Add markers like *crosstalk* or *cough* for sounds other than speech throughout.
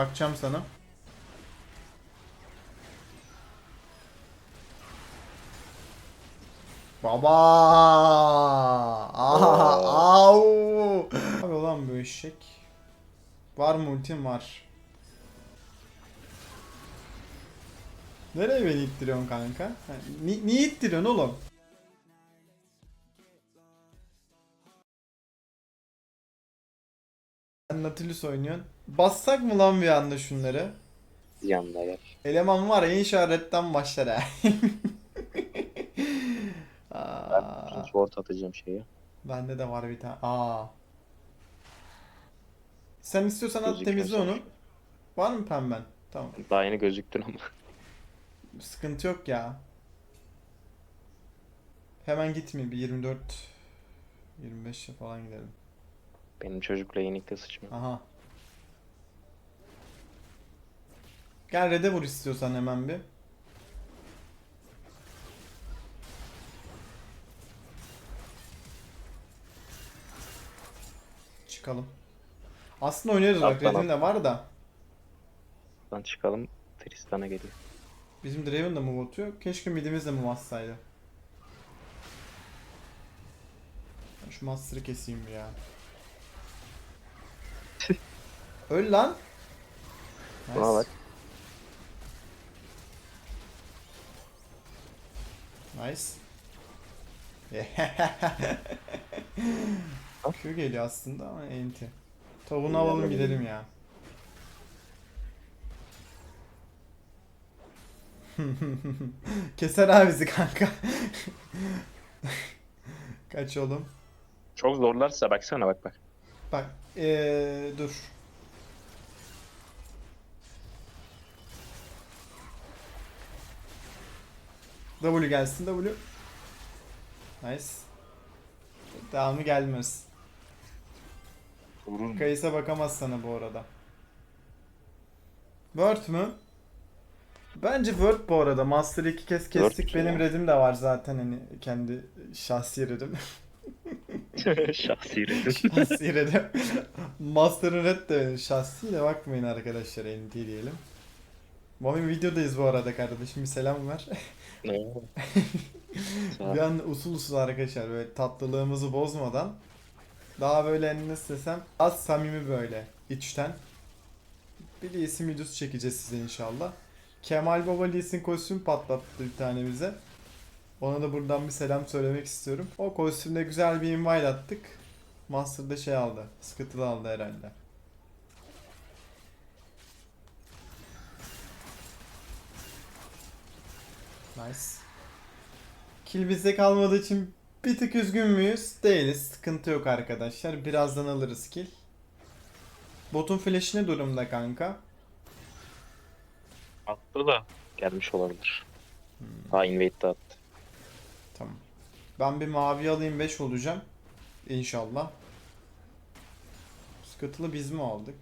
bakacağım sana. Baba! Aha! Au! Abi olan bu eşek. Var mı ultim var. Nereye beni ittiriyorsun kanka? Ni- niye ittiriyorsun oğlum? Sen Nautilus oynuyorsun. Bassak mı lan bir anda şunları? Yanında gel. Eleman var ya işaretten başlar ha. *laughs* Ben sword atacağım şeyi. bende de var bir tane. Aa. Sen istiyorsan at Gözüküyor temizle onu. sonuçta. Var mı pemben? Tamam. Daha yeni gözüktün ama. Sıkıntı yok ya. Hemen gitmeyeyim. Bir 24 25'e falan gidelim. Benim çocukla yenikte sıçma. Aha. Gel red'e vur istiyorsan hemen bir. Çıkalım. Aslında oynarız bak Atlan, de var da. Lan çıkalım. Tristan'a geliyor. Bizim Draven de move atıyor. Keşke midimiz de move atsaydı. Ben Şu Master'ı keseyim bir ya. *laughs* Öl lan. Buna bak. Nice. *laughs* Q geliyor aslında ama enti. Tavuğunu alalım gidelim ya. *laughs* Keser abi bizi kanka. *laughs* Kaç oğlum. Çok zorlarsa baksana bak bak. Bak ee, dur. W gelsin W. Nice. Devamı gelmez. Vurur mu? Kayısa bakamaz sana bu arada. Word mü? Bence Word bu arada. Master iki kez kestik. Word Benim ya. redim de var zaten hani kendi şahsi redim. *laughs* Şahsi resim. *laughs* şahsi redim. Master'ın red de benim şahsi de bakmayın arkadaşlar NT diyelim. Mami videodayız bu arada kardeşim bir selam ver. *laughs* Bir an usul usul arkadaşlar böyle tatlılığımızı bozmadan daha böyle hani nasıl desem az samimi böyle içten bir de isim videosu çekeceğiz size inşallah. Kemal Baba Lee'sin kostüm patlattı bir tane bize. Ona da buradan bir selam söylemek istiyorum. O kostümde güzel bir invite attık. Master'da şey aldı. Scuttle aldı herhalde. Nice. Kill bizde kalmadığı için bir tık üzgün müyüz? Değiliz. Sıkıntı yok arkadaşlar. Birazdan alırız kill. Botun flash ne durumda kanka? Attı da gelmiş olabilir. Ha invade de attı. Tamam. Ben bir mavi alayım 5 olacağım. İnşallah. Scuttle'ı biz mi aldık?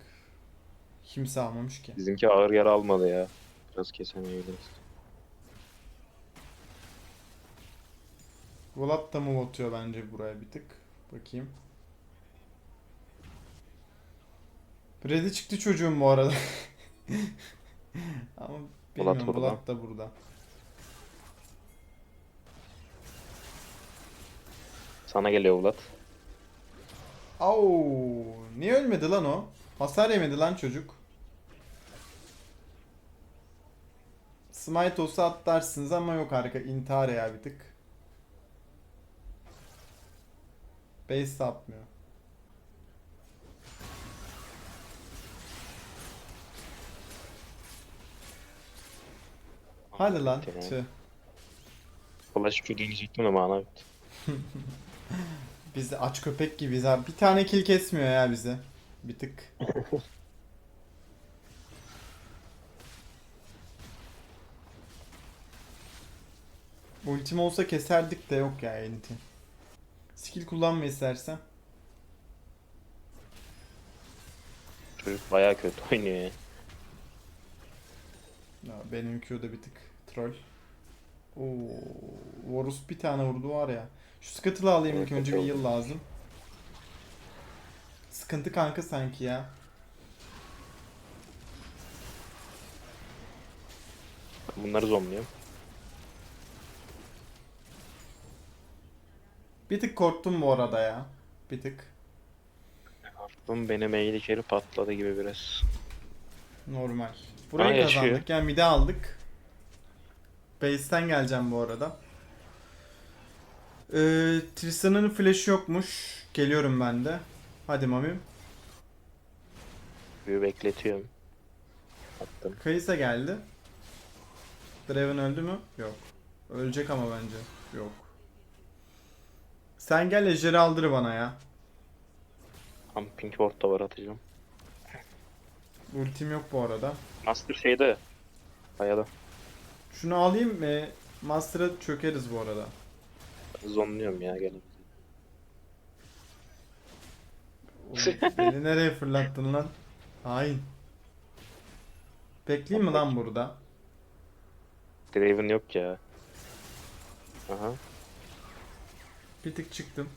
Kimse almamış ki. Bizimki ağır yara almadı ya. Biraz kesemeyebiliriz. Volat da mı atıyor bence buraya bir tık. Bakayım. Red'i çıktı çocuğum bu arada. *laughs* Ama bilmiyorum. Volat da burada. Sana geliyor Vlad. Au, niye ölmedi lan o? Hasar yemedi lan çocuk. Smite olsa atlarsınız ama yok arka intihar ya bir tık. Base de atmıyor. Hadi lan. Ya. Tüh. Flash Q deneyecektim de mana bitti. *laughs* Biz de aç köpek gibiyiz abi. Bir tane kill kesmiyor ya bize. Bir tık. *laughs* Ultim olsa keserdik de yok ya enti. Skill kullanma istersen. Çocuk baya kötü oynuyor ya. benim Q'da bir tık troll. Oo, Varus bir tane vurdu var ya. Şu Scuttle'ı alayım evet, ilk önce bir yıl lazım. Sıkıntı kanka sanki ya. Bunları zonluyorum. Bir tık korktum bu arada ya. Bir tık. Aklım benim eğil içeri patladı gibi biraz. Normal. Burayı Aa, yaşıyor. kazandık. Yani mide aldık. Base'ten geleceğim bu arada. Ee, Tristan'ın flash'ı yokmuş. Geliyorum ben de. Hadi Mamim. Büyü bekletiyorum. Attım. Kayısa geldi. Draven öldü mü? Yok. Ölecek ama bence. Yok. Sen gel ejderi aldır bana ya. Tam pink ward da var atacağım. Ultim yok bu arada. Master şeyde. Kayada. Şunu alayım ve Master'a çökeriz bu arada. Zonluyorum ya gelin. Oğlum, Beni nereye fırlattın lan? Hain. Bekleyeyim mi lan burada? Draven yok ya. Aha. Bir tık çıktım.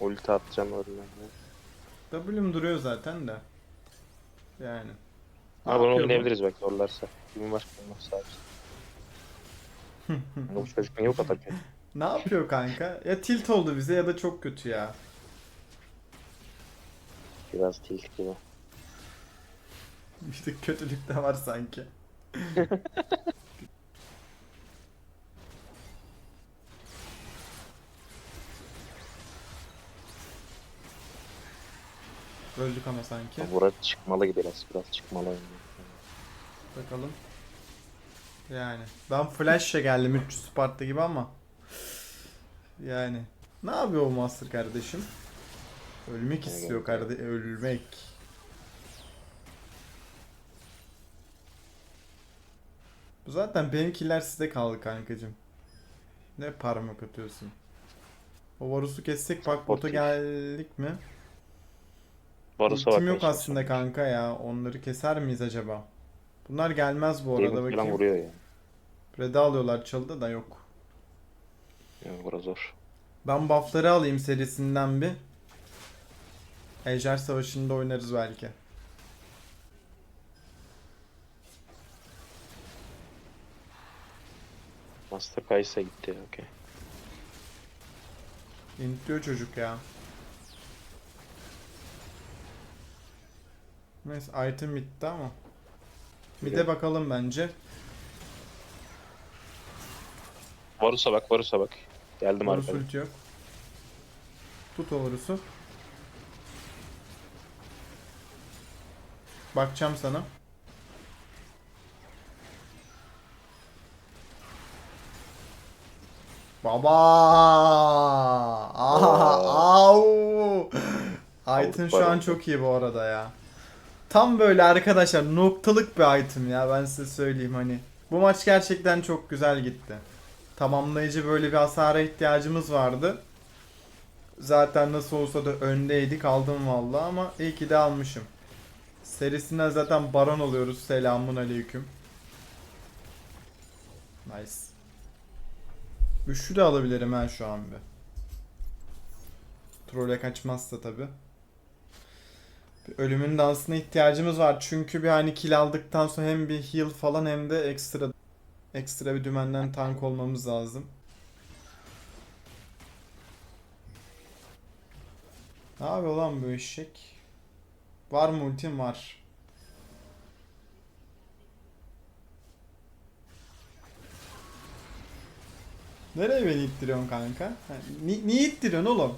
Ulti atacağım oradan. W'm duruyor zaten de. Yani. Ha bunu yapıyor bu? oynayabiliriz bak zorlarsa. Kimin var kimin var sadece. bu çocuk niye bu kadar kötü? Ne yapıyor kanka? Ya tilt oldu bize ya da çok kötü ya. Biraz tilt gibi. Tık kötülük de var sanki. *laughs* Öldük ama sanki. Burak çıkmalı gibi biraz. Biraz çıkmalı. Bakalım. Yani. Ben flash'la geldim 300 Sparta gibi ama. Yani. Ne yapıyor o Master kardeşim? Ölmek istiyor kardeş. Ölmek. Bu zaten benimkiler size kaldı kankacım. Ne parmak atıyorsun? O Varus'u kessek bak bota Bot geldik mi? Ultim bak. yok aslında kanka ya. Onları keser miyiz acaba? Bunlar gelmez bu arada bakayım. vuruyor ya. Red'i alıyorlar çalıda da yok. Yani bura zor. Ben buff'ları alayım serisinden bir. Ejder Savaşı'nda oynarız belki. Master Kaysa gitti. Okey. İntliyor çocuk ya. Neyse item bitti ama. Bir de bakalım bence. Varus'a bak Varus'a bak. Geldim Varus arkada. ulti yok. Tut o Varus'u. Bakacağım sana. Baba! Aha! Au! Item şu an çok iyi bu arada ya. Tam böyle arkadaşlar noktalık bir item ya ben size söyleyeyim hani. Bu maç gerçekten çok güzel gitti. Tamamlayıcı böyle bir hasara ihtiyacımız vardı. Zaten nasıl olsa da öndeydik aldım vallahi ama iyi ki de almışım. Serisinden zaten baron oluyoruz. Selamun aleyküm. Nice. Üçlü de alabilirim ben şu an bir. Troll'e kaçmazsa tabi. Ölümün dansına ihtiyacımız var. Çünkü bir hani kill aldıktan sonra hem bir heal falan hem de ekstra ekstra bir dümenden tank olmamız lazım. Ne yapıyor lan bu eşek? Var mı ultim var. Nereye beni ittiriyorsun kanka? Ni- niye ittiriyorsun oğlum?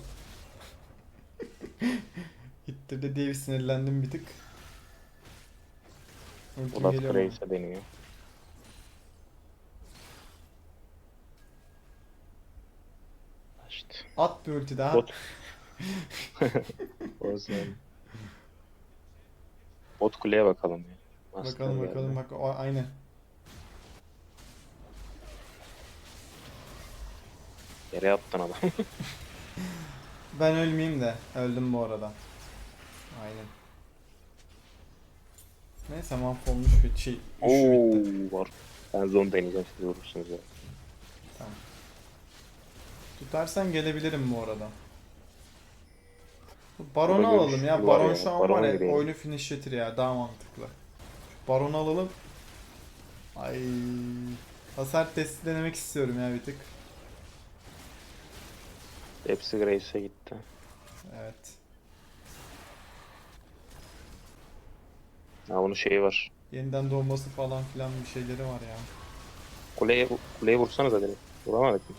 İttirdi diye bir sinirlendim bir tık. Ultim Ulat geliyor? Grace'e deniyor. İşte. At bir ulti daha. Bot. *laughs* O yüzden. Bot kuleye bakalım ya. Master Bakalım geldi. bakalım bak o, aynen. Yere attın adam. *laughs* Ben ölmeyeyim de öldüm bu arada. Aynen. Neyse mahvolmuş bir şey. Oo var. Ben zone deneyeceğim siz vurursunuz ya. Tutarsan gelebilirim bu arada. Baron'u Orada alalım görüş ya. var Baron ya, şu an Baron'a var ya gireyim. oyunu finishletir ya. Daha mantıklı. Şu Baron'u alalım. Ay Hasar testi denemek istiyorum ya bir tık. Hepsi Grace'e gitti. Evet. Ha bunun şeyi var. Yeniden doğması falan filan bir şeyleri var ya. Kuleye, kuleye vursana da direkt. Vuramadık mı?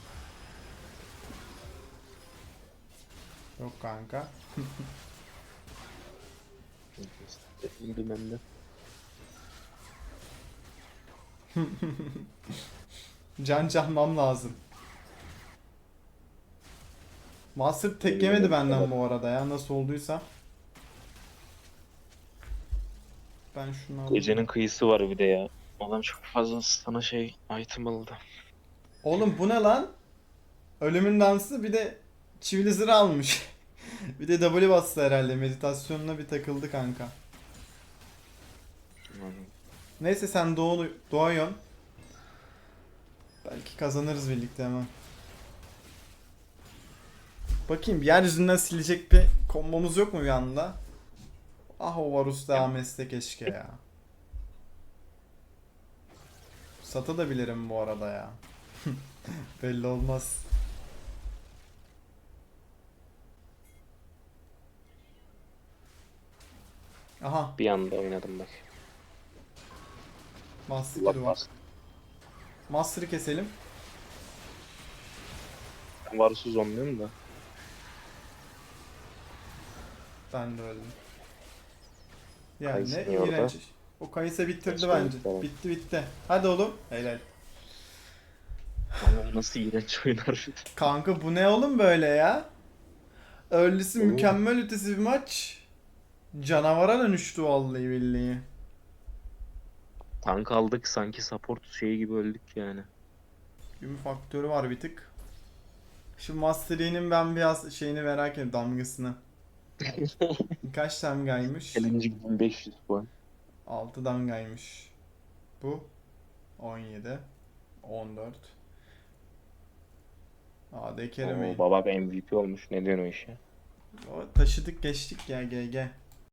Yok kanka. Bilmem de. *laughs* Can çalmam lazım. Master tek yemedi benden bu arada ya nasıl olduysa. Ben şunu alayım. Gecenin kıyısı var bir de ya. Adam çok fazla sana şey item aldı. Oğlum bu ne lan? Ölümün dansı bir de çivili zırh almış. *laughs* bir de W bastı herhalde. Meditasyonuna bir takıldı kanka. Neyse sen doğu, doğuyorsun. Belki kazanırız birlikte hemen. Bakayım yeryüzünden silecek bir kombomuz yok mu bir anda? Ah o Varus devam etse keşke ya. Sata da bilirim bu arada ya. *laughs* Belli olmaz. Aha, Bir anda oynadım bak. Master Allah var. Master'ı keselim. Ben Varus'u zombiyorum da. Ben de öldüm. Yani Kayısı ne orada? iğrenç. iş. O Kayısa bitirdi Kaçtı bence. tamam. Bitti bitti. Hadi oğlum. Helal. Ama nasıl iğrenç oynar. Kanka bu ne oğlum böyle ya? Early'si Oo. mükemmel ötesi bir maç. Canavara dönüştü vallahi billahi. Tank aldık sanki support şeyi gibi öldük yani. Gümü faktörü var bir tık. Şu Master Yi'nin ben biraz şeyini merak ediyorum damgasını. Kaç damgaymış? 1500 puan. 6 damgaymış. Bu 17 14 AD Kerem'i Oo, babam MVP olmuş. Ne diyorsun o işe? O taşıdık geçtik ya GG.